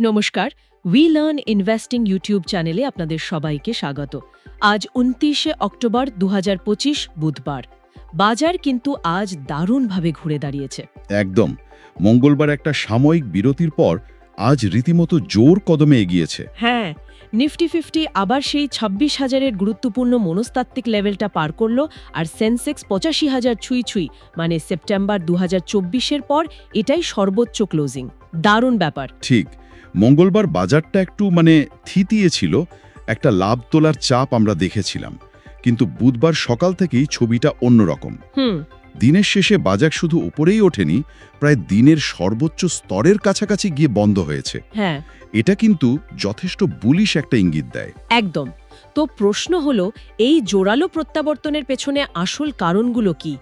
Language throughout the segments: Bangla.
নমস্কার উই লার্ন ইনভেস্টিং ইউটিউব চ্যানেলে আপনাদের সবাইকে স্বাগত। আজ উনত্রিশে অক্টোবর দু হাজার পঁচিশ বুধবার। বাজার কিন্তু আজ দারুণভাবে ঘুরে দাঁড়িয়েছে। একদম। মঙ্গলবার একটা সাময়িক বিরতির পর আজ রীতিমতো জোর কদমে এগিয়েছে। হ্যাঁ নিফটি ফিফটি আবার সেই ছাব্বিশ হাজারের গুরুত্বপূর্ণ মনস্তাত্ত্বিক লেভেলটা পার করল আর সেন্সেক্স পঁচাশি হাজার ছুঁই ছুঁই মানে সেপ্টেম্বর দু হাজার পর এটাই সর্বোচ্চ ক্লোজিং দারুণ ব্যাপার। ঠিক। মঙ্গলবার বাজারটা একটু মানে থিতিয়ে ছিল একটা লাভ তোলার চাপ আমরা দেখেছিলাম কিন্তু বুধবার সকাল থেকেই ছবিটা অন্যরকম। দিনের শেষে বাজার শুধু উপরেই ওঠেনি প্রায় দিনের সর্বোচ্চ স্তরের কাছাকাছি গিয়ে বন্ধ হয়েছে। হ্যাঁ। এটা কিন্তু যথেষ্ট বুলিশ একটা ইঙ্গিত দেয়। একদম। তো প্রশ্ন হলো এই জোরালো প্রত্যাবর্তনের পেছনে আসল কারণগুলো কি?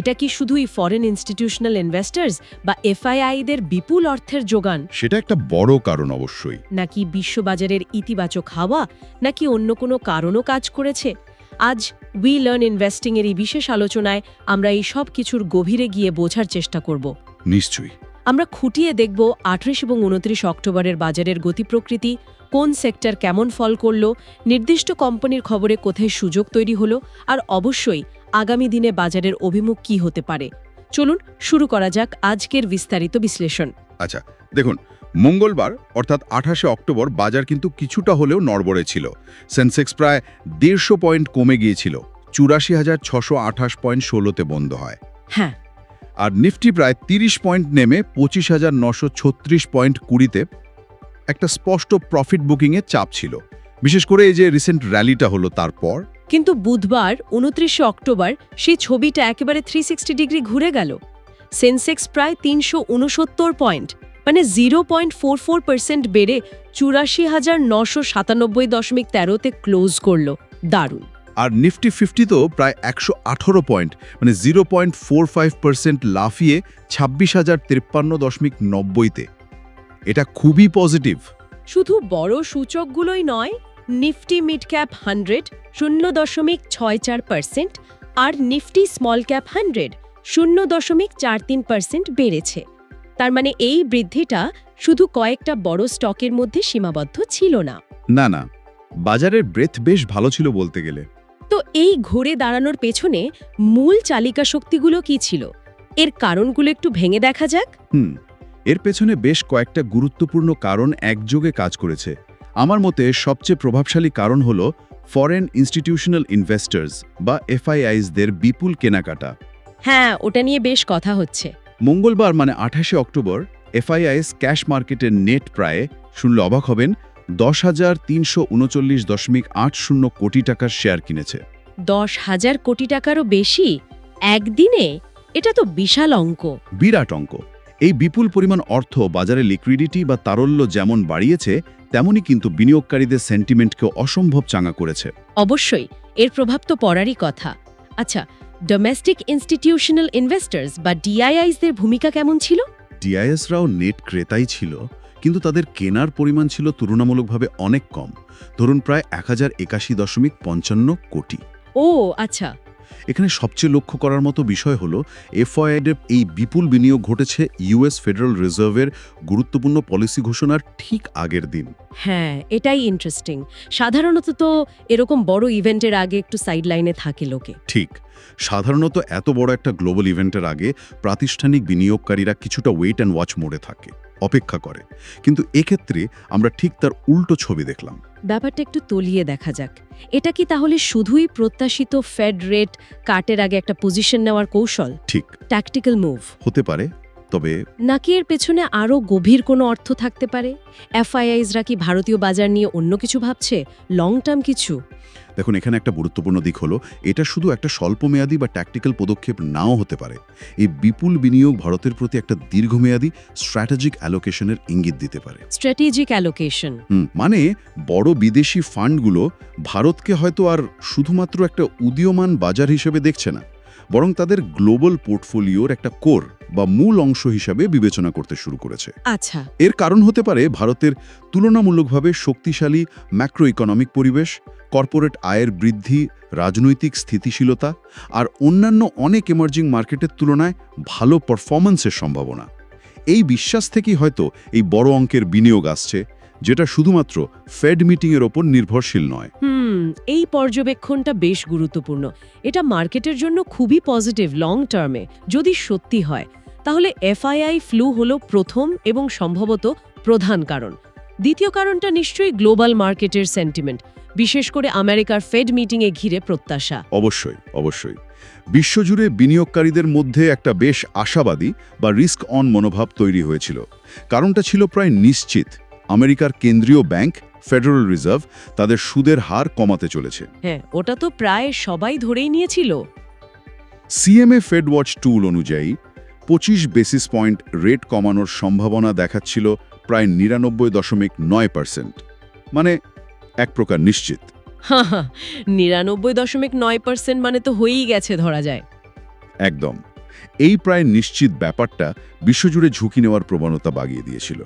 এটা কি শুধুই ফরেন ইনস্টিটিউশনাল ইনভেস্টার্স বা এফআইআইদের বিপুল অর্থের যোগান? সেটা একটা বড় কারণ অবশ্যই। নাকি বিশ্ববাজারের ইতিবাচক হাওয়া? নাকি অন্য কোনো কারণও কাজ করেছে? আজ উই লার্ন ইনভেস্টিং এর এই বিশেষ আলোচনায় আমরা এই সব কিছুর গভীরে গিয়ে বোঝার চেষ্টা করব। নিশ্চয়ই। আমরা খুঁটিয়ে দেখব আঠাশ এবং উনত্রিশ অক্টোবরের বাজারের গতি প্রকৃতি কোন সেক্টর কেমন ফল করল নির্দিষ্ট কোম্পানির খবরে কোথায় সুযোগ তৈরি হলো আর অবশ্যই আগামী দিনে বাজারের অভিমুখ কি হতে পারে? চলুন শুরু করা যাক আজকের বিস্তারিত বিশ্লেষণ। আচ্ছা দেখুন মঙ্গলবার অর্থাৎ আঠাশে অক্টোবর বাজার কিন্তু কিছুটা হলেও নড়বড়ে ছিল। সেন্সেক্স প্রায় দেড়শো পয়েন্ট কমে গিয়েছিল চুরাশি হাজার ছশো আঠাশ পয়েন্ট ষোলোতে বন্ধ হয়। হ্যাঁ। আর নিফটি প্রায় তিরিশ পয়েন্ট নেমে পঁচিশ হাজার নশো ছত্রিশ পয়েন্ট কুড়িতে একটা স্পষ্ট প্রফিট বুকিংয়ের চাপ ছিল। বিশেষ করে এই যে রিসেন্ট র্যালিটা হলো তারপর কিন্তু বুধবার উনত্রিশে অক্টোবর সেই ছবিটা একেবারে থ্রি ডিগ্রি ঘুরে গেল। সেন্সেক্স প্রায় তিনশো উনসত্তর পয়েন্ট মানে zero point four four percent বেড়ে চুরাশি হাজার নশো সাতানব্বই দশমিক তেরোতে ক্লোজ করল। দারুণ। আর নিফটি ফিফটি তো প্রায় একশো আঠারো পয়েন্ট মানে zero point four five percent লাফিয়ে ছাব্বিশ হাজার তিপ্পান্ন দশমিক নব্বইতে। এটা খুবই পজিটিভ শুধু বড় সূচকগুলোই নয় নিফটি মিড ক্যাপ হান্ড্রেড শূন্য দশমিক ছয় চার পার্সেন্ট আর নিফটি স্মল ক্যাপ হান্ড্রেড শূন্য দশমিক চার তিন পার্সেন্ট বেড়েছে। তার মানে এই বৃদ্ধিটা শুধু কয়েকটা বড় স্টকের মধ্যে সীমাবদ্ধ ছিল না। না না বাজারের ব্রেথ বেশ ভালো ছিল বলতে গেলে। তো এই ঘুরে দাঁড়ানোর পেছনে মূল চালিকা শক্তিগুলো কি ছিল? এর কারণগুলো একটু ভেঙে দেখা যাক। হুম এর পেছনে বেশ কয়েকটা গুরুত্বপূর্ণ কারণ একযোগে কাজ করেছে। আমার মতে সবচেয়ে প্রভাবশালী কারণ হল ফরেন ইনস্টিটিউশনাল ইনভেস্টার্স বা এফআইআইসদের বিপুল কেনাকাটা। হ্যাঁ ওটা নিয়ে বেশ কথা হচ্ছে। মঙ্গলবার মানে আঠাশে অক্টোবর এফআইআইএস ক্যাশ মার্কেটের নেট প্রায় শুনলে অবাক হবেন দশ হাজার তিনশো উনচল্লিশ দশমিক আট শূন্য কোটি টাকার শেয়ার কিনেছে। দশ হাজার কোটি টাকারও বেশি? একদিনে? এটা তো বিশাল অঙ্ক। বিরাট অঙ্ক। এই বিপুল পরিমাণ অর্থ বাজারে লিকুইডিটি বা তারল্য যেমন বাড়িয়েছে তেমনই কিন্তু বিনিয়োগকারীদের সেন্টিমেন্টকে অসম্ভব চাঙা করেছে। অবশ্যই এর প্রভাব তো পড়ারই কথা। আচ্ছা ডোমেস্টিক ইনস্টিটিউশনাল ইনভেস্টার্স বা ডিআইআইসদের ভূমিকা কেমন ছিল? ডিআইএসরাও নেট ক্রেতাই ছিল কিন্তু তাদের কেনার পরিমাণ ছিল তুলনামূলকভাবে অনেক কম। ধরুন প্রায় এক হাজার একাশি দশমিক পঞ্চান্ন কোটি। ও আচ্ছা। এখানে সবচেয়ে লক্ষ্য করার মতো বিষয় হল এফআইআইডের এই বিপুল বিনিয়োগ ঘটেছে ইউএস ফেডারেল রিজার্ভের গুরুত্বপূর্ণ পলিসি ঘোষণার ঠিক আগের দিন। হ্যাঁ এটাই ইন্টারেস্টিং সাধারণত তো এরকম বড় ইভেন্টের আগে একটু সাইড লাইনে থাকে লোকে। ঠিক। সাধারণত এত বড় একটা গ্লোবাল ইভেন্টের আগে প্রাতিষ্ঠানিক বিনিয়োগকারীরা কিছুটা ওয়েট অ্যান্ড ওয়াচ মোডে থাকে। অপেক্ষা করে। কিন্তু এক্ষেত্রে আমরা ঠিক তার উল্টো ছবি দেখলাম। ব্যাপারটা একটু তলিয়ে দেখা যাক। এটা কি তাহলে শুধুই প্রত্যাশিত ফেড রেট কাটের আগে একটা পজিশন নেওয়ার কৌশল? ঠিক। ট্যাকটিক্যাল মুভ হতে পারে। তবে নাকি এর পেছনে আরও গভীর কোনো অর্থ থাকতে পারে? এফআইআইসরা কি ভারতীয় বাজার নিয়ে অন্য কিছু ভাবছে? লং টার্ম কিছু? দেখুন এখানে একটা গুরুত্বপূর্ণ দিক হলো এটা শুধু একটা স্বল্পমেয়াদী বা ট্যাকটিক্যাল পদক্ষেপ নাও হতে পারে। এই বিপুল বিনিয়োগ ভারতের প্রতি একটা দীর্ঘমেয়াদী স্ট্র্যাটেজিক অ্যালোকেশনের ইঙ্গিত দিতে পারে। স্ট্র্যাটেজিক অ্যালোকেশন মানে বড় বিদেশি ফান্ডগুলো ভারতকে হয়তো আর শুধুমাত্র একটা উদীয়মান বাজার হিসেবে দেখছে না। বরং তাদের গ্লোবাল পোর্টফোলিওর একটা কোর বা মূল অংশ হিসাবে বিবেচনা করতে শুরু করেছে। আচ্ছা। এর কারণ হতে পারে ভারতের তুলনামূলকভাবে শক্তিশালী ম্যাক্রো ইকোনমিক পরিবেশ কর্পোরেট আয়ের বৃদ্ধি রাজনৈতিক স্থিতিশীলতা আর অন্যান্য অনেক এমার্জিং মার্কেটের তুলনায় ভালো পারফরম্যান্সের সম্ভাবনা। এই বিশ্বাস থেকেই হয়তো এই বড় অঙ্কের বিনিয়োগ আসছে। যেটা শুধুমাত্র ফেড মিটিংয়ের ওপর নির্ভরশীল নয়। হুম এই পর্যবেক্ষণটা বেশ গুরুত্বপূর্ণ। এটা মার্কেটের জন্য খুবই পজিটিভ লং টার্মে যদি সত্যি হয়। তাহলে এফআইআই ফ্লু হলো প্রথম এবং সম্ভবত প্রধান কারণ। দ্বিতীয় কারণটা নিশ্চয়ই গ্লোবাল মার্কেটের সেন্টিমেন্ট বিশেষ করে আমেরিকার ফেড মিটিংয়ে ঘিরে প্রত্যাশা। অবশ্যই অবশ্যই। বিশ্বজুড়ে বিনিয়োগকারীদের মধ্যে একটা বেশ আশাবাদী বা রিস্ক অন মনোভাব তৈরি হয়েছিল। কারণটা ছিল প্রায় নিশ্চিত। আমেরিকার কেন্দ্রীয় ব্যাংক ফেডারেল রিজার্ভ তাদের সুদের হার কমাতে চলেছে। হ্যাঁ ওটা তো প্রায় সবাই ধরেই নিয়েছিল। সিএমএ ফেড ওয়াচ টুল অনুযায়ী পঁচিশ বেসিস পয়েন্ট রেট কমানোর সম্ভাবনা দেখাচ্ছিল প্রায় নিরানব্বই দশমিক নয় পার্সেন্ট মানে এক প্রকার নিশ্চিত। নিরানব্বই দশমিক নয় পার্সেন্ট মানে তো হয়েই গেছে ধরা যায়। একদম। এই প্রায় নিশ্চিত ব্যাপারটা বিশ্বজুড়ে ঝুঁকি নেওয়ার প্রবণতা বাগিয়ে দিয়েছিল।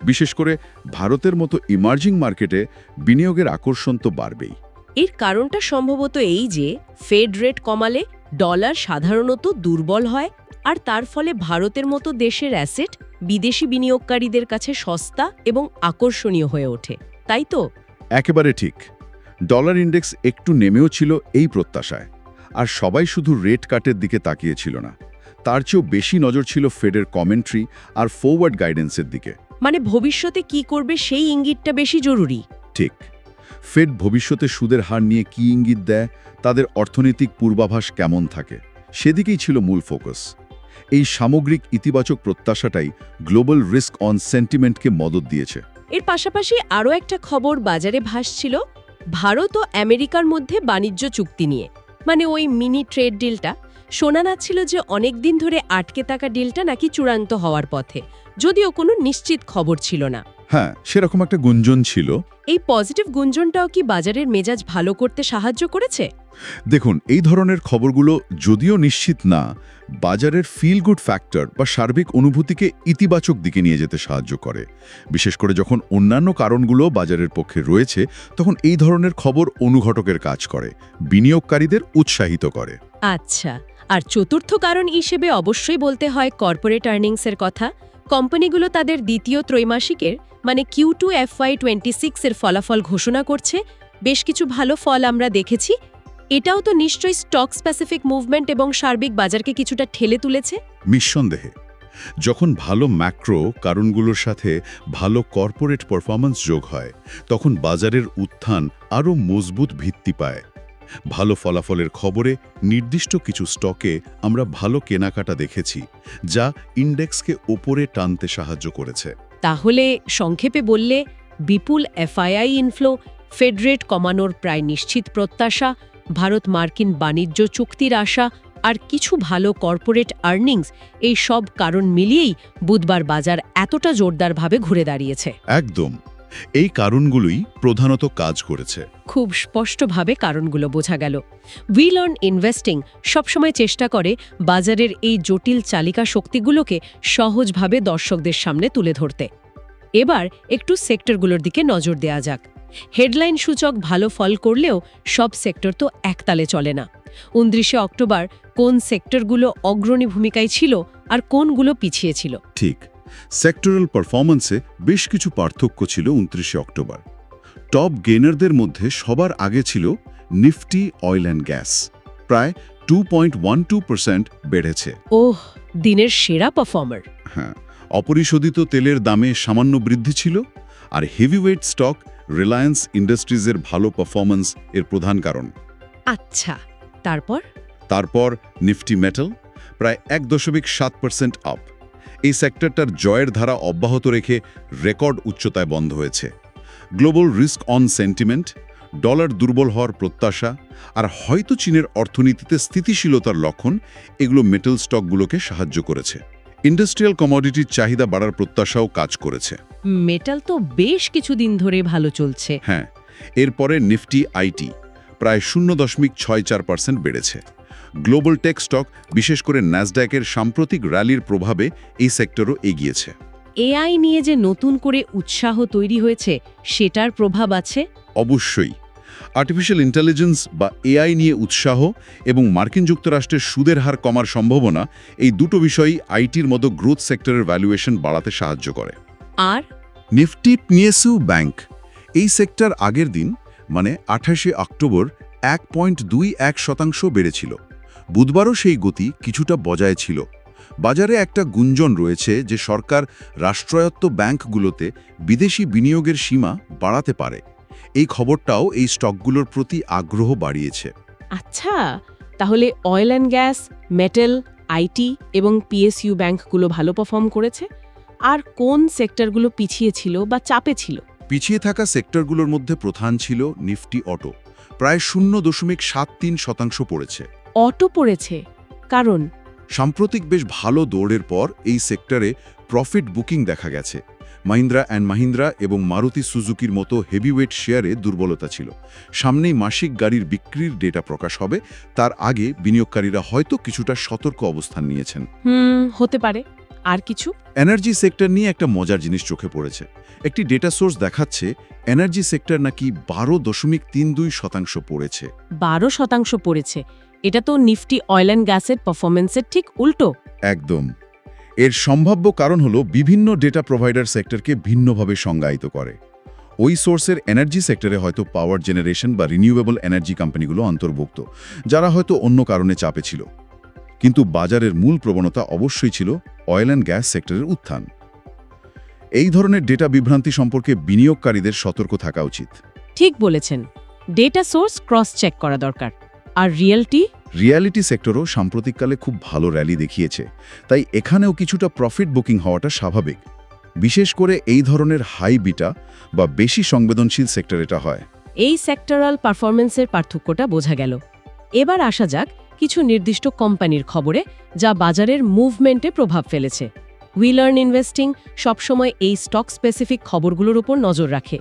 বিশেষ করে ভারতের মতো ইমার্জিং মার্কেটে বিনিয়োগের আকর্ষণ তো বাড়বেই। এর কারণটা সম্ভবত এই যে ফেড রেট কমালে ডলার সাধারণত দুর্বল হয় আর তার ফলে ভারতের মতো দেশের অ্যাসেট বিদেশি বিনিয়োগকারীদের কাছে সস্তা এবং আকর্ষণীয় হয়ে ওঠে তাই তো? একেবারে ঠিক। ডলার ইন্ডেক্স একটু নেমেও ছিল এই প্রত্যাশায় আর সবাই শুধু রেট কাটের দিকে তাকিয়েছিল না। তার চেয়েও বেশি নজর ছিল ফেডের কমেন্ট্রি আর ফরওয়ার্ড গাইডেন্সের দিকে। মানে ভবিষ্যতে কি করবে সেই ইঙ্গিতটা বেশি জরুরি। ঠিক। ফেড ভবিষ্যতে সুদের হার নিয়ে কি ইঙ্গিত দেয় তাদের অর্থনৈতিক পূর্বাভাস কেমন থাকে সেদিকেই ছিল মূল ফোকাস। এই সামগ্রিক ইতিবাচক প্রত্যাশাটাই গ্লোবাল রিস্ক অন সেন্টিমেন্টকে মদত দিয়েছে। এর পাশাপাশি আরও একটা খবর বাজারে ভাসছিল ভারত ও আমেরিকার মধ্যে বাণিজ্য চুক্তি নিয়ে মানে ওই মিনি ট্রেড ডিলটা। শোনা যাচ্ছিল যে অনেক দিন ধরে আটকে থাকা ডিলটা নাকি চূড়ান্ত হওয়ার পথে যদিও কোনো নিশ্চিত খবর ছিল না। হ্যাঁ সেরকম একটা গুঞ্জন ছিল। এই পজিটিভ গুঞ্জনটাও কি বাজারের মেজাজ ভালো করতে সাহায্য করেছে? দেখুন এই ধরনের খবরগুলো যদিও নিশ্চিত না বাজারের ফিল গুড ফ্যাক্টর বা সার্বিক অনুভূতিকে ইতিবাচক দিকে নিয়ে যেতে সাহায্য করে। বিশেষ করে যখন অন্যান্য কারণগুলো বাজারের পক্ষে রয়েছে তখন এই ধরনের খবর অনুঘটকের কাজ করে বিনিয়োগকারীদের উৎসাহিত করে। আচ্ছা। আর চতুর্থ কারণ হিসেবে অবশ্যই বলতে হয় কর্পোরেট আর্নিংসের কথা। কোম্পানিগুলো তাদের দ্বিতীয় ত্রৈমাসিকের মানে কিউ টু এফওয়াই টোয়েন্টি সিক্সের ফলাফল ঘোষণা করছে। বেশ কিছু ভালো ফল আমরা দেখেছি। এটাও তো নিশ্চয়ই স্টক স্পেসিফিক মুভমেন্ট এবং সার্বিক বাজারকে কিছুটা ঠেলে তুলেছে। নিঃসন্দেহে, যখন ভালো ম্যাক্রো কারণগুলোর সাথে ভালো কর্পোরেট পারফরম্যান্স যোগ হয়, তখন বাজারের উত্থান আরও মজবুত ভিত্তি পায়। ভালো ফলাফলের খবরে নির্দিষ্ট কিছু স্টকে আমরা ভালো কেনাকাটা দেখেছি যা ইন্ডেক্সকে ওপরে টানতে সাহায্য করেছে। তাহলে সংক্ষেপে বললে বিপুল এফআইআই ইনফ্লো ফেডরেট কমানোর প্রায় নিশ্চিত প্রত্যাশা ভারত মার্কিন বাণিজ্য চুক্তির আশা আর কিছু ভালো কর্পোরেট আর্নিংস এই সব কারণ মিলিয়েই বুধবার বাজার এতটা জোরদারভাবে ঘুরে দাঁড়িয়েছে। একদম। এই কারণগুলোই প্রধানত কাজ করেছে। খুব স্পষ্টভাবে কারণগুলো বোঝা গেল। উইল অন ইনভেস্টিং সবসময় চেষ্টা করে বাজারের এই জটিল চালিকা শক্তিগুলোকে সহজভাবে দর্শকদের সামনে তুলে ধরতে। এবার একটু সেক্টরগুলোর দিকে নজর দেয়া যাক। হেডলাইন সূচক ভালো ফল করলেও সব সেক্টর তো একতালে চলে না। উনত্রিশে অক্টোবর কোন সেক্টরগুলো অগ্রণী ভূমিকায় ছিল আর কোনগুলো পিছিয়ে ছিল? ঠিক। সেক্টরাল পারফরম্যান্সে বেশ কিছু পার্থক্য ছিল উনত্রিশে অক্টোবর। টপ গেনারদের মধ্যে সবার আগে ছিল নিফটি অয়েল অ্যান্ড গ্যাস প্রায় টু বেড়েছে। ওহ দিনের সেরা পারফর্মার হ্যাঁ অপরিশোধিত তেলের দামে সামান্য বৃদ্ধি ছিল আর হেভিওয়েট স্টক রিলায়েন্স ইন্ডাস্ট্রিজের ভালো পারফরম্যান্স এর প্রধান কারণ। আচ্ছা তারপর? তারপর নিফটি মেটাল প্রায় এক দশমিক সাত পার্সেন্ট আপ এই সেক্টরটার জয়ের ধারা অব্যাহত রেখে রেকর্ড উচ্চতায় বন্ধ হয়েছে। Global risk on sentiment dollar দুর্বল হওয়ার প্রত্যাশা আর হয়তো চীনের অর্থনীতিতে স্থিতিশীলতার লক্ষণ এগুলো মেটাল স্টকগুলোকে সাহায্য করেছে। ইন্ডাস্ট্রিয়াল কমোডিটির চাহিদা বাড়ার প্রত্যাশাও কাজ করেছে। মেটাল তো বেশ কিছুদিন ধরে ভালো চলছে। হ্যাঁ এরপরে নিফটি আইটি প্রায় শূন্য দশমিক ছয় চার পার্সেন্ট বেড়েছে। গ্লোবাল টেক স্টক বিশেষ করে ন্যাসড্যাকের সাম্প্রতিক র্যালির প্রভাবে এই সেক্টরও এগিয়েছে। এআই নিয়ে যে নতুন করে উৎসাহ তৈরি হয়েছে সেটার প্রভাব আছে? অবশ্যই। আর্টিফিশিয়াল ইন্টেলিজেন্স বা এআই নিয়ে উৎসাহ এবং মার্কিন যুক্তরাষ্ট্রের সুদের হার কমার সম্ভাবনা এই দুটো বিষয়ই আইটির মতো গ্রোথ সেক্টরের ভ্যালুয়েশন বাড়াতে সাহায্য করে। আর? নিফটি পিএসইউ ব্যাংক এই সেক্টর আগের দিন মানে আঠাশে অক্টোবর এক পয়েন্ট দুই এক শতাংশ বেড়েছিল। বুধবারও সেই গতি কিছুটা বজায় ছিল। বাজারে একটা গুঞ্জন রয়েছে যে সরকার রাষ্ট্রায়ত্ত ব্যাংকগুলোতে বিদেশি বিনিয়োগের সীমা বাড়াতে পারে। এই খবরটাও এই স্টকগুলোর প্রতি আগ্রহ বাড়িয়েছে। আচ্ছা তাহলে oil and gas metal IT এবং পিএসইউ ব্যাংকগুলো ভালো পারফর্ম করেছে? আর কোন সেক্টরগুলো পিছিয়ে ছিল বা চাপে ছিল? পিছিয়ে থাকা সেক্টরগুলোর মধ্যে প্রধান ছিল নিফটি অটো। প্রায় শূন্য দশমিক সাত তিন শতাংশ পড়েছে। অটো পড়েছে। কারণ? সাম্প্রতিক বেশ ভালো দৌড়ের পর এই সেক্টরে প্রফিট বুকিং দেখা গেছে। মাহিন্দ্রা অ্যান্ড মাহিন্দ্রা এবং মারুতি সুজুকির মতো হেভিওয়েট শেয়ারে দুর্বলতা ছিল। সামনেই মাসিক গাড়ির বিক্রির ডেটা প্রকাশ হবে। তার আগে বিনিয়োগকারীরা হয়তো কিছুটা সতর্ক অবস্থান নিয়েছেন। হুম হতে পারে। আর কিছু? এনার্জি সেক্টর নিয়ে একটা মজার জিনিস চোখে পড়েছে। একটি ডেটা সোর্স দেখাচ্ছে এনার্জি সেক্টর নাকি বারো দশমিক তিন দুই শতাংশ পড়েছে। বারো শতাংশ পড়েছে। এটা তো নিফটি অয়েল অ্যান্ড গ্যাসের পারফরমেন্সের ঠিক উল্টো। একদম। এর সম্ভাব্য কারণ হলো বিভিন্ন ডেটা প্রোভাইডার সেক্টরকে ভিন্নভাবে সংজ্ঞায়িত করে। ওই সোর্সের এনার্জি সেক্টরে হয়তো পাওয়ার জেনারেশন বা রিনিউয়েবল এনার্জি কোম্পানিগুলো অন্তর্ভুক্ত যারা হয়তো অন্য কারণে চাপে ছিল। কিন্তু বাজারের মূল প্রবণতা অবশ্যই ছিল অয়েল অ্যান্ড গ্যাস সেক্টরের উত্থান। এই ধরনের ডেটা বিভ্রান্তি সম্পর্কে বিনিয়োগকারীদের সতর্ক থাকা উচিত। ঠিক বলেছেন। ডেটা সোর্স ক্রস চেক করা দরকার। আর রিয়েলটি? রিয়ালিটি সেক্টরও সাম্প্রতিককালে খুব ভালো র্যালি দেখিয়েছে তাই এখানেও কিছুটা প্রফিট বুকিং হওয়াটা স্বাভাবিক বিশেষ করে এই ধরনের হাই বিটা বা বেশি সংবেদনশীল সেক্টর এটা হয়। এই সেক্টরাল পারফরমেন্সের পার্থক্যটা বোঝা গেল। এবার আসা যাক কিছু নির্দিষ্ট কোম্পানির খবরে যা বাজারের মুভমেন্টে প্রভাব ফেলেছে। উইলার্ন ইনভেস্টিং সবসময় এই স্টক স্পেসিফিক খবরগুলোর উপর নজর রাখে।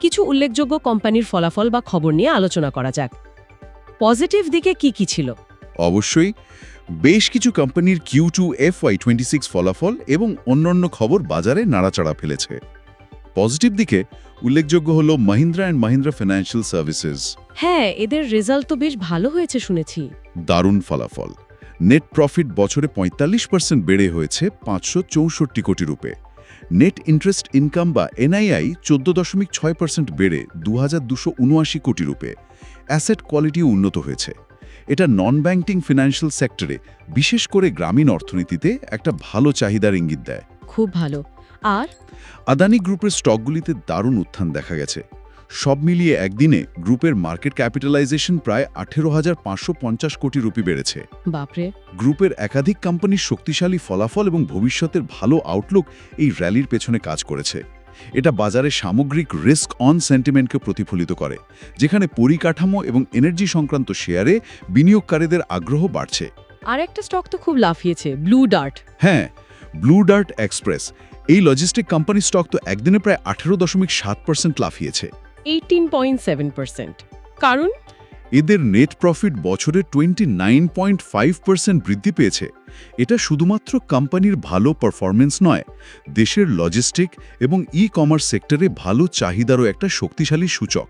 কিছু উল্লেখযোগ্য কোম্পানির ফলাফল বা খবর নিয়ে আলোচনা করা যাক। পজিটিভ দিকে কি কি ছিল? অবশ্যই বেশ কিছু কোম্পানির Q two F Y twenty six ফলাফল এবং অন্যান্য খবর বাজারে নাড়াচাড়া ফেলেছে। পজিটিভ দিকে উল্লেখযোগ্য হল Mahindra and Mahindra financial services. হ্যাঁ এদের রেজাল্ট তো বেশ ভালো হয়েছে শুনেছি। দারুণ ফলাফল। নেট প্রফিট বছরে পঁয়তাল্লিশ পার্সেন্ট বেড়ে হয়েছে পাঁচশো চৌষট্টি কোটি রূপে। নেট ইন্টারেস্ট ইনকাম বা এনআইআই চোদ্দ দশমিক ছয় পার্সেন্ট বেড়ে দু হাজার দুশো উনআশি কোটি রূপে। অ্যাসেট কোয়ালিটিও উন্নত হয়েছে। এটা নন ব্যাংকিং ফিনান্সিয়াল সেক্টরে বিশেষ করে গ্রামীণ অর্থনীতিতে একটা ভালো চাহিদার ইঙ্গিত দেয়। খুব ভালো। আর? আদানি গ্রুপের স্টকগুলিতে দারুণ উত্থান দেখা গেছে। সব মিলিয়ে একদিনে গ্রুপের মার্কেট ক্যাপিটালাইজেশন প্রায় আঠেরো হাজার পাঁচশো পঞ্চাশ কোটি রুপি বেড়েছে। বাপরে। গ্রুপের একাধিক কোম্পানির শক্তিশালী ফলাফল এবং ভবিষ্যতের ভালো আউটলুক এই র্যালির পেছনে কাজ করেছে। এটা বাজারে সামগ্রিক রিস্ক অন সেন্টিমেন্টকে প্রতিফলিত করে যেখানে পরিকাঠামো এবং এনার্জি সংক্রান্ত শেয়ারে বিনিয়োগকারীদের আগ্রহ বাড়ছে। আর একটা স্টক তো খুব লাফিয়েছে ব্লু ডার্ট হ্যাঁ ব্লু ডার্ট এক্সপ্রেস এই লজিস্টিক কোম্পানি স্টক তো একদিনে প্রায় আঠেরো দশমিক সাত পার্সেন্ট লাফিয়েছে। এইটিন পয়েন্ট সেভেন পার্সেন্ট কারণ? এদের নেট প্রফিট বছরে twenty nine point five percent বৃদ্ধি পেয়েছে। এটা শুধুমাত্র কোম্পানির ভালো পারফরমেন্স নয় দেশের লজিস্টিক এবং ই কমার্স সেক্টরে ভালো চাহিদারও একটা শক্তিশালী সূচক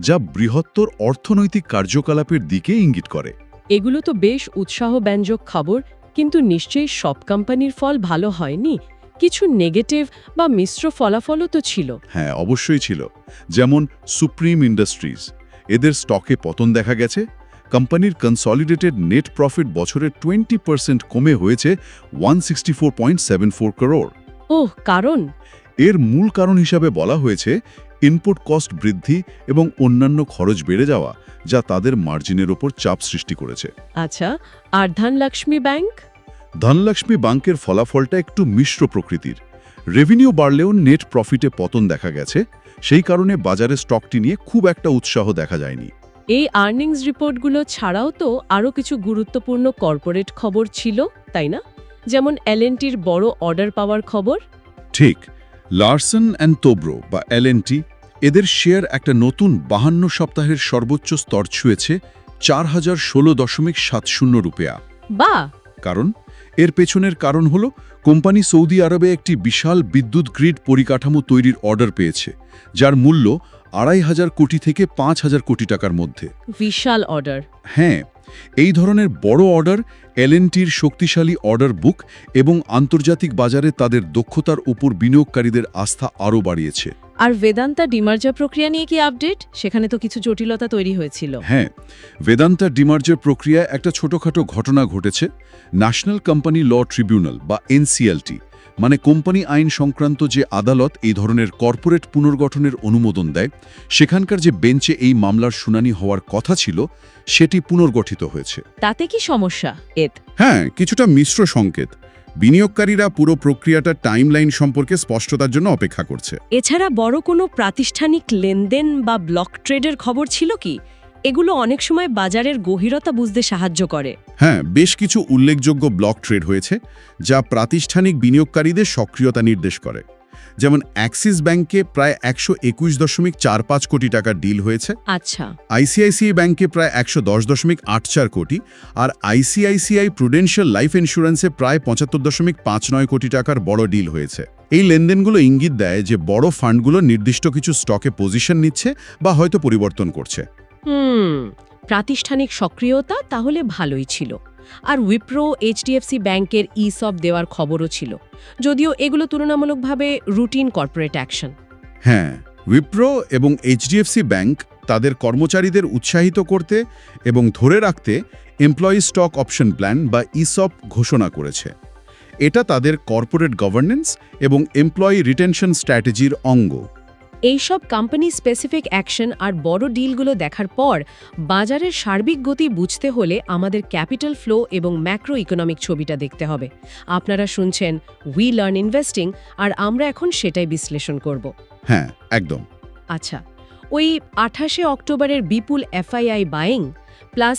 যা বৃহত্তর অর্থনৈতিক কার্যকলাপের দিকে ইঙ্গিত করে। এগুলো তো বেশ উৎসাহব্যঞ্জক খবর কিন্তু নিশ্চয়ই সব কোম্পানির ফল ভালো হয়নি? কিছু নেগেটিভ বা মিশ্র ফলাফলও তো ছিল। হ্যাঁ অবশ্যই ছিল। যেমন সুপ্রিম ইন্ডাস্ট্রিজ এদের স্টকে পতন দেখা গেছে। কোম্পানির কনসলিডেটেড নেট প্রফিট বছরে টোয়েন্টি পার্সেন্ট কমে হয়েছে one sixty four point seven four crore ওহ কারণ? এর মূল কারণ হিসাবে বলা হয়েছে ইনপুট কস্ট বৃদ্ধি এবং অন্যান্য খরচ বেড়ে যাওয়া যা তাদের মার্জিনের ওপর চাপ সৃষ্টি করেছে। আচ্ছা আর ধনলক্ষ্মী ব্যাংক ধনলক্ষ্মী ব্যাংকের ফলাফলটা একটু মিশ্র প্রকৃতির। রেভিনিউ বাড়লেও নেট প্রফিটে পতন দেখা গেছে সেই কারণে বাজারে স্টকটি নিয়ে খুব একটা উৎসাহ দেখা যায়নি। এই আর্নিংস রিপোর্টগুলো ছাড়াও তো আরও কিছু গুরুত্বপূর্ণ কর্পোরেট খবর ছিল তাই না? যেমন এলএনটির বড় অর্ডার পাওয়ার খবর। ঠিক লার্সন অ্যান্ড তোব্রো বা এলএনটি এদের শেয়ার একটা নতুন বাহান্ন সপ্তাহের সর্বোচ্চ স্তর ছুঁয়েছে চার হাজার ষোলো দশমিক সাত শূন্য রুপিয়া। বা কারণ এর পেছনের কারণ হল কোম্পানি সৌদি আরবে একটি বিশাল বিদ্যুৎ গ্রিড পরিকাঠামো তৈরির অর্ডার পেয়েছে যার মূল্য আড়াই হাজার কোটি থেকে পাঁচ হাজার কোটি টাকার মধ্যে। বিশাল অর্ডার। হ্যাঁ এই ধরনের বড় অর্ডার এলএনটির শক্তিশালী অর্ডার বুক এবং আন্তর্জাতিক বাজারে তাদের দক্ষতার উপর বিনিয়োগকারীদের আস্থা আরও বাড়িয়েছে। আর বেদান্তা ডিমার্জার প্রক্রিয়া নিয়ে কি আপডেট? সেখানে তো কিছু জটিলতা তৈরি হয়েছিল। হ্যাঁ বেদান্তা ডিমার্জার প্রক্রিয়ায় একটা ছোটখাটো ঘটনা ঘটেছে। ন্যাশনাল কোম্পানি ল ট্রিবিউনাল বা এনসিএলটি মানে কোম্পানি আইন সংক্রান্ত যে আদালত এই ধরনের কর্পোরেট পুনর্গঠনের অনুমোদন দেয় সেখানকার যে বেঞ্চে এই মামলার শুনানি হওয়ার কথা ছিল সেটি পুনর্গঠিত হয়েছে। তাতে কি সমস্যা এত? হ্যাঁ কিছুটা মিশ্র সংকেত। বিনিয়োগকারীরা পুরো প্রক্রিয়াটার টাইমলাইন সম্পর্কে স্পষ্টতার জন্য অপেক্ষা করছে। এছাড়া বড় কোনো প্রাতিষ্ঠানিক লেনদেন বা ব্লক ট্রেডের খবর ছিল কি? এগুলো অনেক সময় বাজারের গভীরতা বুঝতে সাহায্য করে। হ্যাঁ বেশ কিছু উল্লেখযোগ্য ব্লক ট্রেড হয়েছে যা প্রাতিষ্ঠানিক বিনিয়োগকারীদের সক্রিয়তা নির্দেশ করে। যেমন অ্যাক্সিস ব্যাংকে প্রায় একশো একুশ দশমিক চার পাঁচ কোটি টাকার ডিল হয়েছে। আচ্ছা। আইসিআইসিআই ব্যাংকে প্রায় একশো দশ দশমিক আট চার কোটি আর আইসিআইসিআই প্রুডেন্সিয়াল লাইফ ইন্স্যুরেন্সে প্রায় পঁচাত্তর দশমিক পাঁচ নয় কোটি টাকার বড় ডিল হয়েছে। এই লেনদেনগুলো ইঙ্গিত দেয় যে বড় ফান্ডগুলো নির্দিষ্ট কিছু স্টকে পজিশন নিচ্ছে বা হয়তো পরিবর্তন করছে। হুম। প্রাতিষ্ঠানিক সক্রিয়তা তাহলে ভালোই ছিল। আর উইপ্রো, এইচডিএফসি ব্যাংকের ইসব দেওয়ার খবরও ছিল। যদিও এগুলো তুলনামূলকভাবে রুটিন কর্পোরেট অ্যাকশন। হ্যাঁ উইপ্রো এবং এইচডিএফসি ব্যাংক তাদের কর্মচারীদের উৎসাহিত করতে এবং ধরে রাখতে এমপ্লয়ি স্টক অপশন প্ল্যান বা ইসপ ঘোষণা করেছে। এটা তাদের কর্পোরেট গভর্নেন্স এবং এমপ্লয়ি রিটেনশন স্ট্র্যাটেজির অঙ্গ। এইসব কোম্পানি স্পেসিফিক অ্যাকশন আর বড় ডিলগুলো দেখার পর বাজারের সার্বিক গতি বুঝতে হলে আমাদের ক্যাপিটাল ফ্লো এবং ম্যাক্রো ইকোনমিক ছবিটা দেখতে হবে। আপনারা শুনছেন উই লার্ন ইনভেস্টিং আর আমরা এখন সেটাই বিশ্লেষণ করব। হ্যাঁ একদম। আচ্ছা ওই আঠাশে অক্টোবরের বিপুল এফআইআই বাইং প্লাস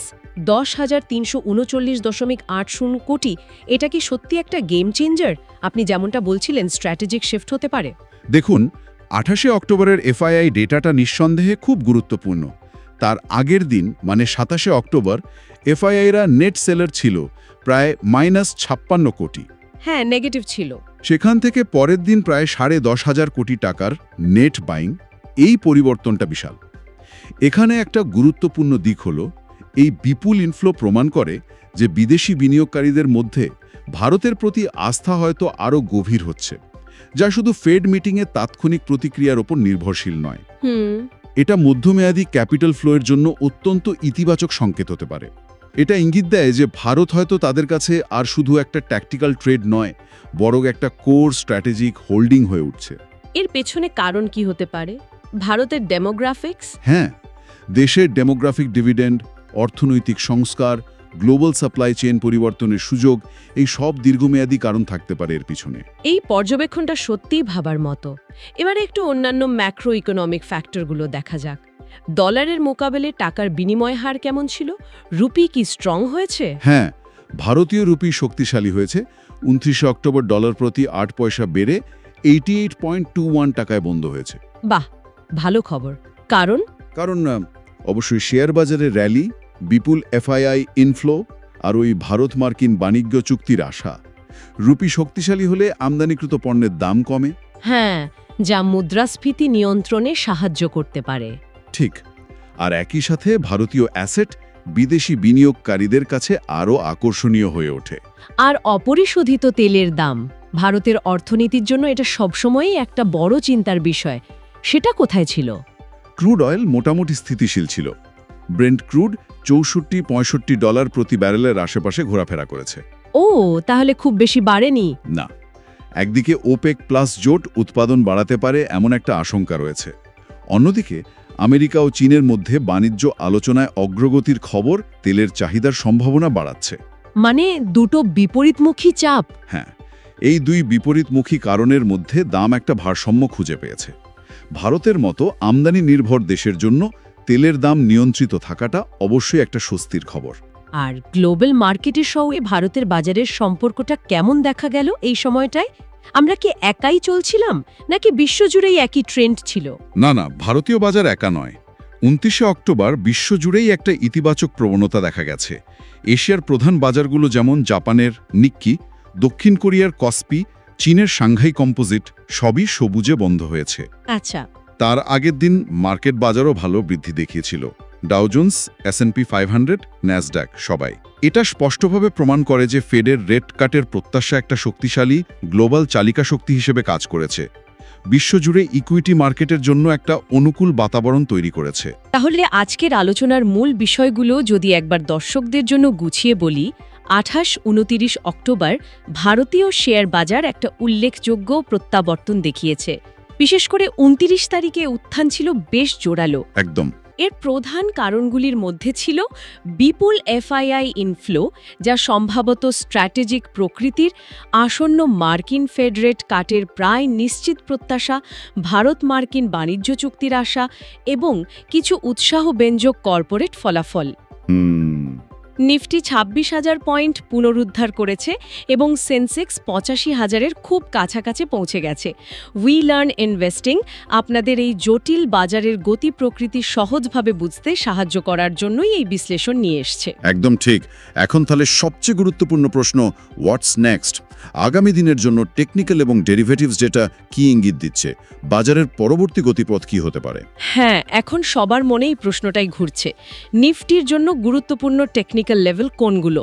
দশ হাজার তিনশো উনচল্লিশ দশমিক আট শূন্য কোটি এটা কি সত্যি একটা গেম চেঞ্জার আপনি যেমনটা বলছিলেন স্ট্র্যাটেজিক শিফট হতে পারে। দেখুন আঠাশে অক্টোবরের এফআইআই ডেটাটা নিঃসন্দেহে খুব গুরুত্বপূর্ণ। তার আগের দিন মানে সাতাশে অক্টোবর এফআইআইরা নেট সেলার ছিল প্রায় মাইনাস ছাপ্পান্ন কোটি। হ্যাঁ নেগেটিভ ছিল। সেখান থেকে পরের দিন প্রায় সাড়ে দশ হাজার কোটি টাকার নেট বাইং এই পরিবর্তনটা বিশাল। এখানে একটা গুরুত্বপূর্ণ দিক হল এই বিপুল ইনফ্লো প্রমাণ করে যে বিদেশি বিনিয়োগকারীদের মধ্যে ভারতের প্রতি আস্থা হয়তো আরও গভীর হচ্ছে। যা শুধু ফেড মিটিংয়ে তাৎক্ষণিক প্রতিক্রিয়ার ওপর নির্ভরশীল নয়। এটা মধ্যমেয়াদী ক্যাপিটাল ফ্লোয়ের জন্য অত্যন্ত ইতিবাচক সংকেত হতে পারে। এটা ইঙ্গিত দেয় যে ভারত হয়তো তাদের কাছে আর শুধু একটা ট্যাকটিক্যাল ট্রেড নয় বরং একটা কোর স্ট্র্যাটেজিক হোল্ডিং হয়ে উঠছে। এর পেছনে কারণ কি হতে পারে? ভারতের ডেমোগ্রাফিক্স হ্যাঁ দেশের ডেমোগ্রাফিক ডিভিডেন্ড অর্থনৈতিক সংস্কার গ্লোবাল সাপ্লাই চেইন পরিবর্তনের সুযোগ এই সব দীর্ঘমেয়াদী কারণ থাকতে পারে এর পিছনে। এই পর্যবেক্ষণটা সত্যিই ভাবার মতো। এবারে একটু অন্যান্য ম্যাক্রো ইকোনমিক ফ্যাক্টরগুলো দেখা যাক। ডলারের মোকাবেলে টাকার বিনিময় হার কেমন ছিল? রুপি কি স্ট্রং হয়েছে? হ্যাঁ ভারতীয় রুপি শক্তিশালী হয়েছে। উনত্রিশে অক্টোবর ডলার প্রতি আট পয়সা বেড়ে এইটি টাকায় বন্ধ হয়েছে। বাহ ভালো খবর। কারণ? কারণ অবশ্যই শেয়ার বাজারে র্যালি বিপুল এফআইআই ইনফ্লো আর ওই ভারত মার্কিন বাণিজ্য চুক্তির আশা। রুপি শক্তিশালী হলে আমদানিকৃত পণ্যের দাম কমে। হ্যাঁ যা মুদ্রাস্ফীতি নিয়ন্ত্রণে সাহায্য করতে পারে। ঠিক। আর একই সাথে ভারতীয় অ্যাসেট বিদেশি বিনিয়োগকারীদের কাছে আরও আকর্ষণীয় হয়ে ওঠে। আর অপরিশোধিত তেলের দাম। ভারতের অর্থনীতির জন্য এটা সবসময়ই একটা বড় চিন্তার বিষয়। সেটা কোথায় ছিল? ক্রুড অয়েল মোটামুটি স্থিতিশীল ছিল। ব্রেন্ট ক্রুড চৌষট্টি পঁয়ষট্টি ডলার প্রতি ব্যারেলের আশেপাশে ঘোরাফেরা করেছে। ও তাহলে খুব বেশি বাড়েনি? না। একদিকে ওপেক প্লাস জোট উৎপাদন বাড়াতে পারে এমন একটা আশঙ্কা রয়েছে। অন্যদিকে আমেরিকা ও চীনের মধ্যে বাণিজ্য আলোচনায় অগ্রগতির খবর তেলের চাহিদার সম্ভাবনা বাড়াচ্ছে। মানে দুটো বিপরীতমুখী চাপ? হ্যাঁ এই দুই বিপরীতমুখী কারণের মধ্যে দাম একটা ভারসাম্য খুঁজে পেয়েছে। ভারতের মতো আমদানি নির্ভর দেশের জন্য তেলের দাম নিয়ন্ত্রিত থাকাটা অবশ্যই একটা স্বস্তির খবর। আর গ্লোবাল মার্কেটের সঙ্গে ভারতের বাজারের সম্পর্কটা কেমন দেখা গেল এই সময়টায়? আমরা কি একাই চলছিলাম নাকি বিশ্বজুড়েই একই ট্রেন্ড ছিল? না না ভারতীয় বাজার একা নয়। উনত্রিশে অক্টোবর বিশ্বজুড়েই একটা ইতিবাচক প্রবণতা দেখা গেছে। এশিয়ার প্রধান বাজারগুলো যেমন জাপানের নিক্কি দক্ষিণ কোরিয়ার কসপি চীনের সাংঘাই কম্পোজিট সবই সবুজে বন্ধ হয়েছে। আচ্ছা। তার আগের দিন মার্কেট বাজারও ভালো বৃদ্ধি দেখিয়েছিল। Dow Jones S and P five hundred Nasdaq সবাই। এটা স্পষ্টভাবে প্রমাণ করে যে ফেডের রেট কাটের প্রত্যাশা একটা শক্তিশালী, গ্লোবাল চালিকা শক্তি হিসেবে কাজ করেছে। বিশ্বজুড়ে ইকুইটি মার্কেটের জন্য একটা অনুকূল বাতাবরণ তৈরি করেছে। তাহলে আজকের আলোচনার মূল বিষয়গুলো যদি একবার দর্শকদের জন্য গুছিয়ে বলি, আঠাশ উনতিরিশ অক্টোবর ভারতীয় শেয়ার বাজার একটা উল্লেখযোগ্য প্রত্যাবর্তন দেখিয়েছে। বিশেষ করে উনতিরিশ তারিখে উত্থান ছিল বেশ জোরালো। একদম। এর প্রধান কারণগুলির মধ্যে ছিল বিপুল এফআইআই ইনফ্লো যা সম্ভবত স্ট্র্যাটেজিক প্রকৃতির আসন্ন মার্কিন ফেডারেট কাটের প্রায় নিশ্চিত প্রত্যাশা ভারত মার্কিন বাণিজ্য চুক্তির আশা এবং কিছু উৎসাহব্যঞ্জক কর্পোরেট ফলাফল। নিফটি ছাব্বিশ হাজার পয়েন্ট পুনরুদ্ধার করেছে এবং সেন্সেক্স পঁচাশি হাজারের খুব কাছাকাছি পৌঁছে গেছে। উই লার্ন ইনভেস্টিং আপনাদের এই জটিল বাজারের গতি প্রকৃতি সহজভাবে বুঝতে সাহায্য করার জন্যই এই বিশ্লেষণ নিয়ে এসছে। একদম ঠিক। এখন তাহলে সবচেয়ে গুরুত্বপূর্ণ প্রশ্ন হোয়াটস নেক্সট আগামী দিনের জন্য টেকনিক্যাল এবং ডেরিভেটিভস ডেটা কি ইঙ্গিত দিচ্ছে? বাজারের পরবর্তী গতিপথ কি হতে পারে? হ্যাঁ এখন সবার মনেই প্রশ্নটাই ঘুরছে। নিফটির জন্য গুরুত্বপূর্ণ টেকনিক্যাল লেভেল কোনগুলো?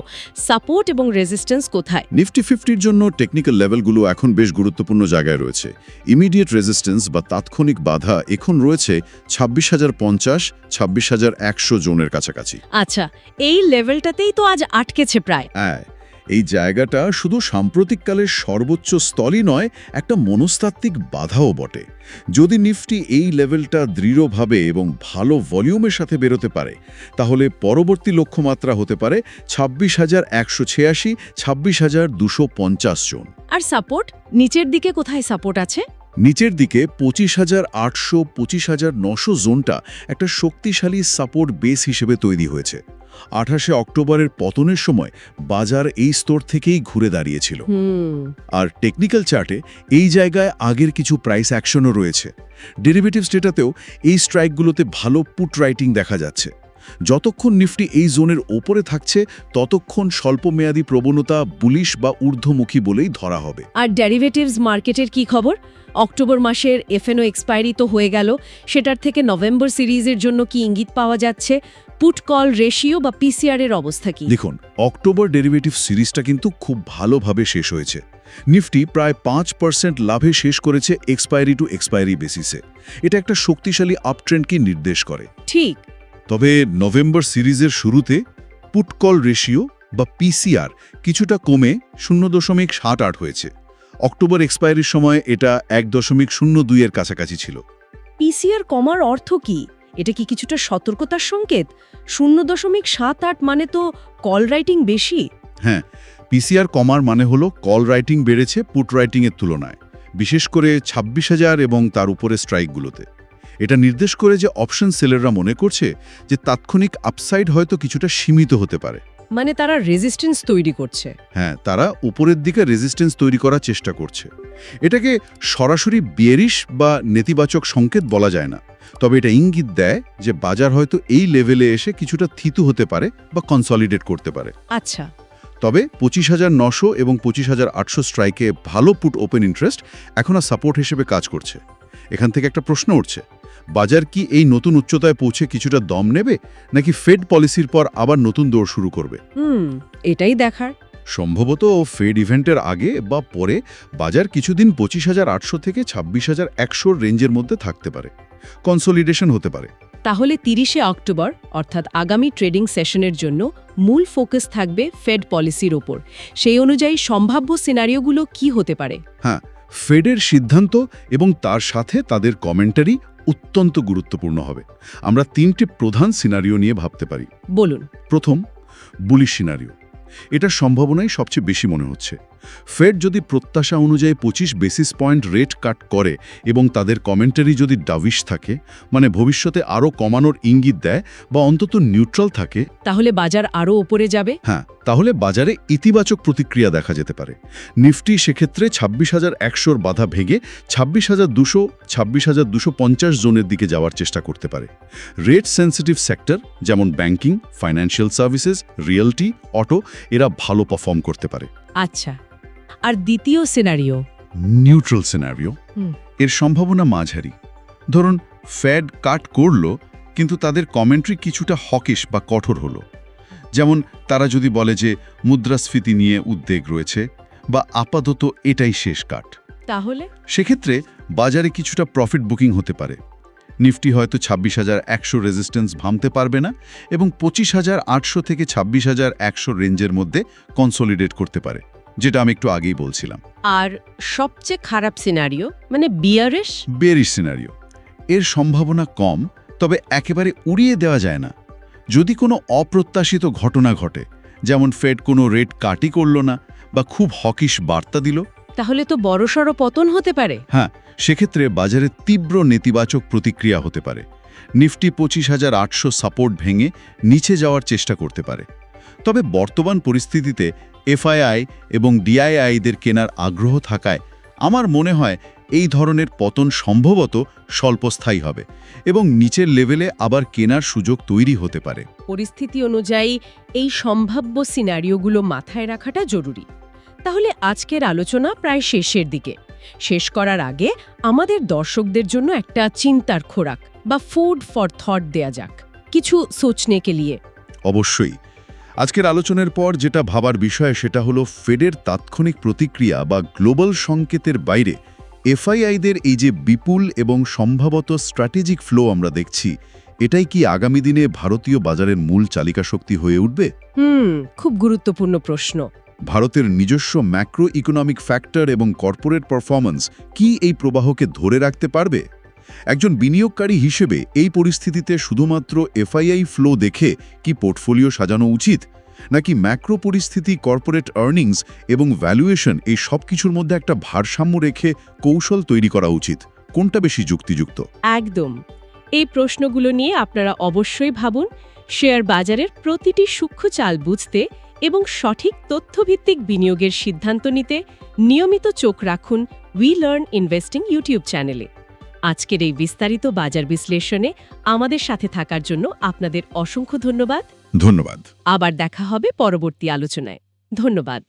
সাপোর্ট এবং রেজিস্ট্যান্স কোথায়? নিফটি ফিফটির জন্য টেকনিক্যাল লেভেলগুলো এখন বেশ গুরুত্বপূর্ণ জায়গায় রয়েছে। ইমিডিয়েট রেজিস্ট্যান্স বা তাৎক্ষণিক বাধা এখন রয়েছে ছাব্বিশ হাজার পঞ্চাশ ছাব্বিশ হাজার একশো জোনের কাছাকাছি। আচ্ছা এই লেভেলটাতেই তো আজ আটকেছে প্রায়। হ্যাঁ এই জায়গাটা শুধু সাম্প্রতিককালের সর্বোচ্চ স্থলই নয় একটা মনস্তাত্ত্বিক বাধাও বটে। যদি নিফটি এই লেভেলটা দৃঢ়ভাবে এবং ভালো ভলিউমের সাথে বেরোতে পারে তাহলে পরবর্তী লক্ষ্যমাত্রা হতে পারে ছাব্বিশ হাজার একশো ছিয়াশি ছাব্বিশ হাজার দুশো পঞ্চাশ জন। আর সাপোর্ট? নিচের দিকে কোথায় সাপোর্ট আছে? নিচের দিকে পঁচিশ হাজার আটশো পঁচিশ হাজার নশো জোনটা একটা শক্তিশালী সাপোর্ট বেস হিসেবে তৈরি হয়েছে। আঠাশে অক্টোবরের পতনের সময় বাজার এই স্তর থেকেই ঘুরে দাঁড়িয়েছিল। আর টেকনিক্যাল চার্টে এই জায়গায় আগের কিছু প্রাইস অ্যাকশনও রয়েছে। ডেরিভেটিভস ডেটাতেও এই স্ট্রাইকগুলোতে ভালো পুট রাইটিং দেখা যাচ্ছে। যতক্ষণ নিফটি এই জোনের ওপরে থাকছে ততক্ষণ স্বল্পমেয়াদী প্রবণতা বুলিশ বা ঊর্ধ্বমুখী বলেই ধরা হবে। আর ডেরিভেটিভস মার্কেটের কি খবর? অক্টোবর মাসের এফএনও এক্সপায়ারি তো হয়ে গেল। সেটার থেকে নভেম্বর সিরিজের জন্য কি ইঙ্গিত পাওয়া যাচ্ছে? পুট কল রেশিও বা পিসিআর এর অবস্থা কি? দেখুন অক্টোবর ডেরিভেটিভ সিরিজটা কিন্তু খুব ভালোভাবে শেষ হয়েছে। নিফটি প্রায় পাঁচ পার্সেন্ট লাভে শেষ করেছে এক্সপায়ারি টু এক্সপায়ারি বেসিসে এটা একটা শক্তিশালী আপট্রেন্ডকে নির্দেশ করে। ঠিক। তবে নভেম্বর সিরিজের শুরুতে পুটকল রেশিও বা পিসিআর কিছুটা কমে শূন্য দশমিক সাত আট হয়েছে। অক্টোবর এক্সপায়ারির সময় এটা এক দশমিক শূন্য দুইয়ের কাছাকাছি ছিল। পিসিআর কমার অর্থ কি? এটা কি কিছুটা সতর্কতার সংকেত? শূন্য দশমিক সাত আট মানে তো কল রাইটিং বেশি? হ্যাঁ পিসিআর কমার মানে হলো কল রাইটিং বেড়েছে পুট রাইটিংয়ের তুলনায় বিশেষ করে ছাব্বিশ হাজার এবং তার উপরে স্ট্রাইকগুলোতে। এটা নির্দেশ করে যে অপশন সেলেররা মনে করছে যে তাৎক্ষণিক আপসাইড হয়তো কিছুটা সীমিত হতে পারে। মানে তারা রেজিস্ট্যান্স তৈরি করছে। হ্যাঁ তারা উপরের দিকে রেজিস্ট্যান্স তৈরি করার চেষ্টা করছে। এটাকে সরাসরি বিয়ারিশ বা নেতিবাচক সংকেত বলা যায় না। তবে এটা ইঙ্গিত দেয় যে বাজার হয়তো এই লেভেলে এসে কিছুটা থিতু হতে পারে বা কনসলিডেট করতে পারে। আচ্ছা। তবে পঁচিশ হাজার নশো এবং পঁচিশ হাজার আটশো স্ট্রাইকে ভালো পুট ওপেন ইন্টারেস্ট এখন আর সাপোর্ট হিসেবে কাজ করছে। এখান থেকে একটা প্রশ্ন উঠছে। বাজার কি এই নতুন উচ্চতায় পৌঁছে কিছুটা দম নেবে নাকি ফেড পলিসির পর আবার নতুন দৌড় শুরু করবে? হুম এটাই দেখার। সম্ভবত ফেড ইভেন্টের আগে বা পরে বাজার কিছুদিন পঁচিশ হাজার আটশো থেকে ছাব্বিশ হাজার একশোর রেঞ্জের মধ্যে থাকতে পারে। কনসোলিডেশন হতে পারে। তাহলে তিরিশে অক্টোবর অর্থাৎ আগামী ট্রেডিং সেশনের জন্য মূল ফোকাস থাকবে ফেড পলিসির ওপর। সেই অনুযায়ী সম্ভাব্য সিনারিওগুলো কি হতে পারে? হ্যাঁ ফেডের সিদ্ধান্ত এবং তার সাথে তাদের কমেন্টারি অত্যন্ত গুরুত্বপূর্ণ হবে। আমরা তিনটি প্রধান সিনারিও নিয়ে ভাবতে পারি। বলুন। প্রথম বুলি সিনারিও এটার সম্ভাবনাই সবচেয়ে বেশি মনে হচ্ছে। ফেড যদি প্রত্যাশা অনুযায়ী পঁচিশ বেসিস পয়েন্ট রেট কাট করে এবং তাদের কমেন্টারি যদি ডাভিশ থাকে মানে ভবিষ্যতে আরও কমানোর ইঙ্গিত দেয় বা অন্তত নিউট্রাল থাকে তাহলে বাজার আরও ওপরে যাবে? হ্যাঁ তাহলে বাজারে ইতিবাচক প্রতিক্রিয়া দেখা যেতে পারে। নিফটি সেক্ষেত্রে ছাব্বিশ হাজার একশোর বাধা ভেঙে ছাব্বিশ হাজার দুশো ছাব্বিশ হাজার দুশো পঞ্চাশ জোনের দিকে যাওয়ার চেষ্টা করতে পারে। রেট সেন্সিটিভ সেক্টর যেমন banking financial services realty auto এরা ভালো পারফর্ম করতে পারে। আচ্ছা আর দ্বিতীয় সিনারিও? Neutral scenario. এর সম্ভাবনা মাঝারি। ধরুন ফ্যাড কাট করল কিন্তু তাদের কমেন্ট্রি কিছুটা হকিশ বা কঠোর হলো। যেমন তারা যদি বলে যে মুদ্রাস্ফীতি নিয়ে উদ্বেগ রয়েছে বা আপাতত এটাই শেষ কাট। তাহলে? সেক্ষেত্রে বাজারে কিছুটা প্রফিট বুকিং হতে পারে। নিফটি হয়তো ছাব্বিশ হাজার একশো রেজিস্ট্যান্স ভাঙতে পারবে না এবং পঁচিশ হাজার আটশো থেকে ছাব্বিশ হাজার একশো রেঞ্জের মধ্যে কনসোলিডেট করতে পারে যেটা আমি একটু আগেই বলছিলাম। আর সবচেয়ে খারাপ সিনারিও মানে বিয়ারেশ বেরিশ সিনারিও এর সম্ভাবনা কম তবে একেবারে উড়িয়ে দেওয়া যায় না। যদি কোনো অপ্রত্যাশিত ঘটনা ঘটে যেমন ফেড কোনো রেট কাটি করল না বা খুব হকিশ বার্তা দিল? তাহলে তো বড়সড় পতন হতে পারে। হ্যাঁ সেক্ষেত্রে বাজারে তীব্র নেতিবাচক প্রতিক্রিয়া হতে পারে। নিফটি পঁচিশ হাজার আটশো সাপোর্ট ভেঙে নিচে যাওয়ার চেষ্টা করতে পারে। তবে বর্তমান পরিস্থিতিতে এফআইআই এবং ডিআইআইদের কেনার আগ্রহ থাকায় আমার মনে হয় এই ধরনের পতন সম্ভবত স্বল্পস্থায়ী হবে এবং নিচের লেভেলে আবার কেনার সুযোগ তৈরি হতে পারে। পরিস্থিতি অনুযায়ী এই সম্ভাব্য সিনারিওগুলো মাথায় রাখাটা জরুরি। তাহলে আজকের আলোচনা প্রায় শেষের দিকে। শেষ করার আগে আমাদের দর্শকদের জন্য একটা চিন্তার খোরাক বা ফুড ফর থট দেয়া যাক। কিছু সোচনে কে লিয়ে অবশ্যই। আজকের আলোচনার পর যেটা ভাবার বিষয় সেটা হলো ফেডের তাৎক্ষণিক প্রতিক্রিয়া বা গ্লোবাল সংকেতের বাইরে এফআইআইদের এই যে বিপুল এবং সম্ভবত স্ট্র্যাটেজিক ফ্লো আমরা দেখছি এটাই কি আগামী দিনে ভারতীয় বাজারের মূল চালিকা শক্তি হয়ে উঠবে? হুম খুব গুরুত্বপূর্ণ প্রশ্ন। ভারতের নিজস্ব ম্যাক্রো ইকোনমিক ফ্যাক্টর এবং কর্পোরেট পারফরম্যান্স কি এই প্রবাহকে ধরে রাখতে পারবে? একজন বিনিয়োগকারী হিসেবে এই পরিস্থিতিতে শুধুমাত্র এফআইআই ফ্লো দেখে কি পোর্টফোলিও সাজানো উচিত? নাকি ম্যাক্রো পরিস্থিতি, কর্পোরেট আর্নিংস এবং ভ্যালুয়েশন এই সব কিছুর মধ্যে একটা ভারসাম্য রেখে কৌশল তৈরি করা উচিত? কোনটা বেশি যুক্তিযুক্ত? একদম। এই প্রশ্নগুলো নিয়ে আপনারা অবশ্যই ভাবুন, শেয়ার বাজারের প্রতিটি সূক্ষ্ম চাল বুঝতে এবং সঠিক তথ্যভিত্তিক বিনিয়োগের সিদ্ধান্ত নিতে নিয়মিত চোখ রাখুন উই লার্ন ইনভেস্টিং ইউটিউব চ্যানেলে আজকের এই বিস্তারিত বাজার বিশ্লেষণে আমাদের সাথে থাকার জন্য আপনাদের অসংখ্য ধন্যবাদ। ধন্যবাদ। আবার দেখা হবে পরবর্তী আলোচনায়। ধন্যবাদ।